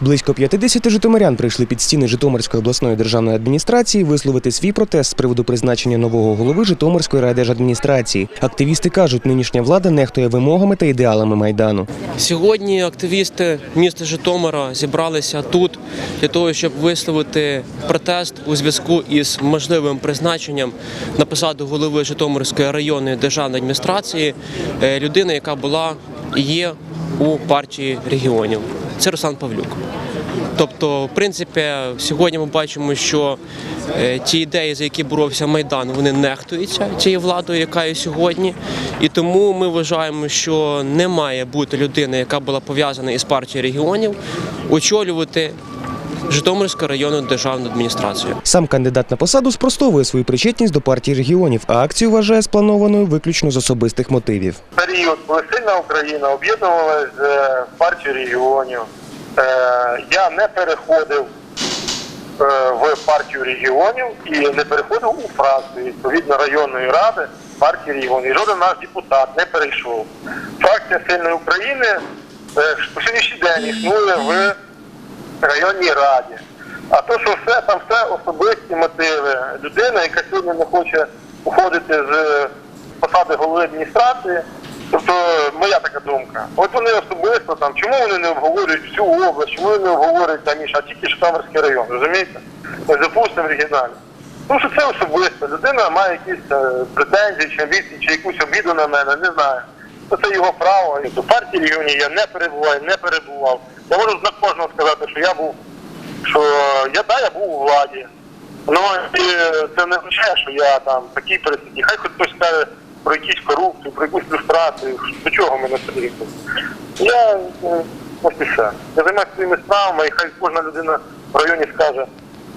Близько 50 житомирян прийшли під стіни Житомирської обласної державної адміністрації висловити свій протест з приводу призначення нового голови Житомирської райдержадміністрації. Активісти кажуть, нинішня влада нехтує вимогами та ідеалами майдану. Сьогодні активісти міста Житомира зібралися тут для того, щоб висловити протест у зв'язку із можливим призначенням на посаду голови Житомирської районної державної адміністрації е, людини, яка була і є у партії регіонів. Це Руслан Павлюк. Тобто, в принципі, сьогодні ми бачимо, що е, ті ідеї, за які боровся Майдан, вони нехтуються цією владою, яка є сьогодні. І тому ми вважаємо, що не має бути людини, яка була пов'язана із партією регіонів, очолювати Житомирську районну державну адміністрацію. Сам кандидат на посаду спростовує свою причетність до партії регіонів, а акцію вважає спланованою виключно з особистих мотивів. період, коли сильна Україна об'єднувалася з е, партією регіонів. Е, Я не переходив е, в партію регіонів і не переходив у фракцію відповідно районної ради партії регіонів. Жоден наш депутат не перейшов. Фракція сильної України по сьогоднішній день існує в районній раді. А то, що все там все особисті мотиви. Людина, яка сьогодні не хоче уходити з посади голови адміністрації. Тобто, моя така думка. От вони особисто там, чому вони не обговорюють всю область, чому вони не обговорюють там а тільки Житомирський район, розумієте? Запустимо регіонально. Тому що це особисто. Людина має якісь е, претензії, чи амбіції, чи якусь обіду на мене, не знаю. Це його право. До партії регіонів я не перебуваю, не перебував. Можу на кожного сказати, що я був, що я да, я був у владі. Ну і це не означає, що я там такий присутній. Хай хоч хтось скаже про якісь корупцію, про якусь люстрацію, до чого мене потрібно. Я е, ось і все. Я займаюся своїми справами, і хай кожна людина в районі скаже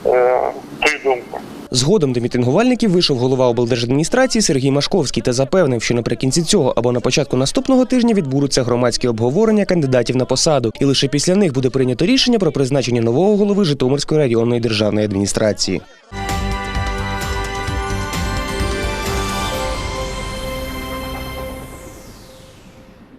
е, свою думку. Згодом до мітингувальників вийшов голова облдержадміністрації Сергій Машковський та запевнив, що наприкінці цього або на початку наступного тижня відбудуться громадські обговорення кандидатів на посаду, і лише після них буде прийнято рішення про призначення нового голови Житомирської районної державної адміністрації.